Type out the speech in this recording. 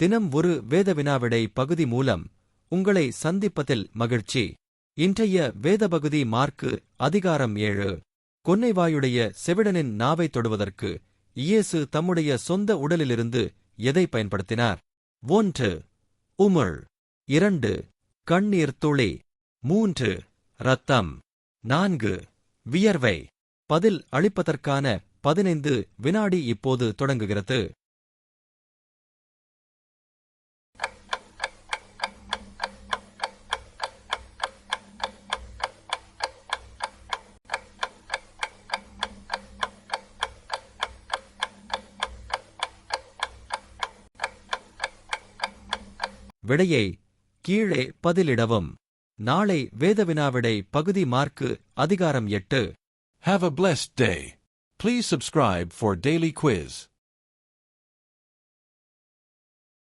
தினம் ஒரு வேத வினாவிடை பகுதி மூலம் உங்களை சந்திப்பதில் மகிழ்ச்சி. இன்றைய வேத பகுதி மார்க்கு அதிகாரம் ஏழு. கொன்னைவாயுடைய செவிடனின் நாவை தொடுவதற்கு இயேசு தம்முடைய சொந்த உடலிலிருந்து எதை பயன்படுத்தினார்? ஒன்று. உமிழ். இரண்டு. கண்ணீர் துளி. மூன்று. ரத்தம் நான்கு. வியர்வை. பதில் அளிப்பதற்கான பதினைந்து வினாடி இப்போது தொடங்குகிறது. விடையை கீழே பதிலிடவும் நாளை வேத வினாவிடை பகுதி மார்க்கு அதிகாரம் எட்டு Have a blessed day. Please subscribe for daily quiz.